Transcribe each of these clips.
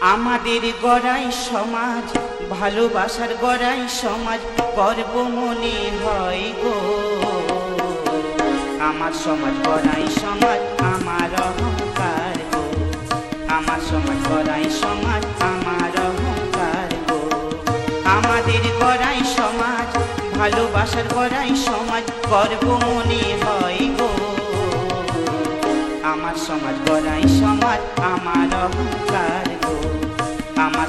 আমাদের গড়াই সমাজ, ভালোবাসার গড়াই সমাজ, গর্ব মনে হয় গো। আমার সমাজ গড়াই সমাজ, আমার অহংকার গো। আমার সমাজ গড়াই সমাজ, আমার অহংকার গো। আমাদের গড়াই সমাজ, ভালোবাসার গড়াই সমাজ, গর্ব মনে হয় গো। আমার সমাজ গড়াই সমাজ, আমার অহংকার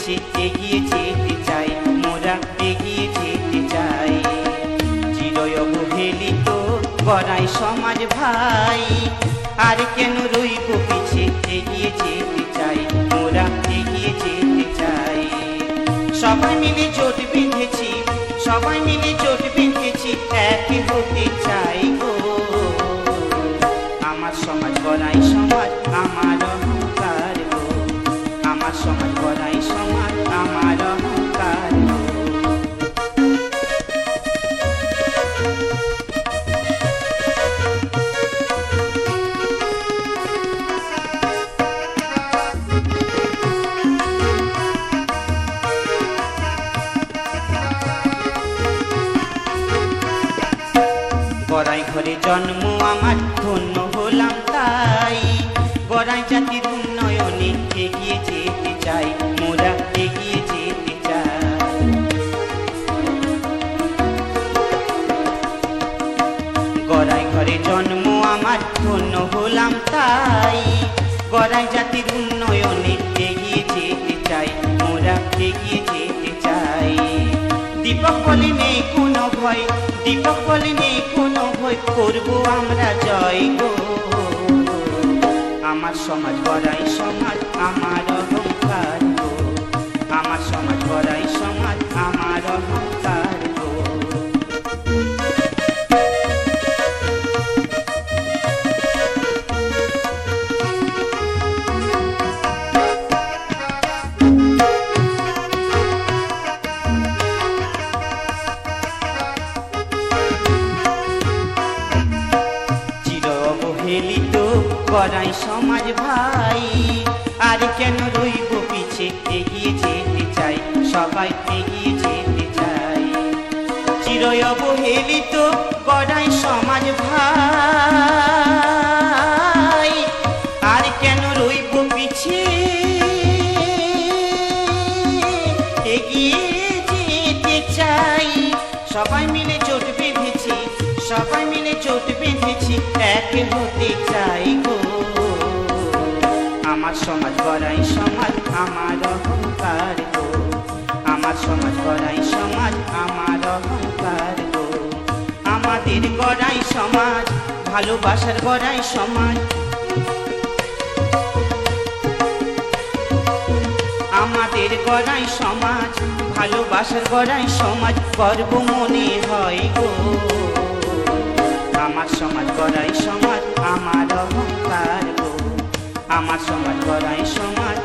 পিছে এগিয়ে যেতে চাই, মোরা এগিয়ে যেতে চাই। চির অবহেলিত করাই সমাজ ভাই, আর কেন রইব পিছে? এগিয়ে যেতে চাই, মোরা এগিয়ে যেতে চাই। সবাই মিলে জোট বেঁধেছি, সবাই মিলে জোট বেঁধেছি, এক হতে চাই গো। আমার সমাজ গড়াই সমাজ আমার গড়াই ঘরে জন্ম, আমার ধন্য হলাম তাই। গড়াই জাতির উন্নয়নে এগিয়ে যেতে চাই, মোরা এগিয়ে যেতে চাই। গড়াই ঘরে জন্ম, আমার ধন্য হলাম তাই। গড়াই জাতির উন্নয়নে দীপক বলে নেই কোনো ভয়? দীপক বলে নেই কোনো ভয়? করব আমরা জয় গো। আমার সমাজ বড়াই সমাজ, আমার অহংকার আমার সমাজ বড়াই সমাজ, আমার অহংকার করাই সমাজ ভাই। আর কেন রইব পিছে? এগিয়ে যেতে চাই, সবাই এগিয়ে যেতে চাই। চির অবহেলিত করাই সমাজ ভাই। আর কেন রইব পিছে? এগিয়ে যেতে চাই। সবাই মিলে চোট বেঁধেছি, সবাই মিলে চোট বেঁধেছি, এক হতে চাই। আমার সমাজ গড়াই সমাজ, আমার অহংকার গো। আমার সমাজ গড়াই সমাজ, আমার অহংকার গো। আমাদের গড়াই সমাজ, ভালোবাসার গড়াই সমাজ। আমাদের গড়াই সমাজ, ভালোবাসার গড়াই সমাজ, গর্ব মনে হয় গো। আমার সমাজ গড়াই সমাজ, আমার অহংকার আমার সমাজ করাই সমাজ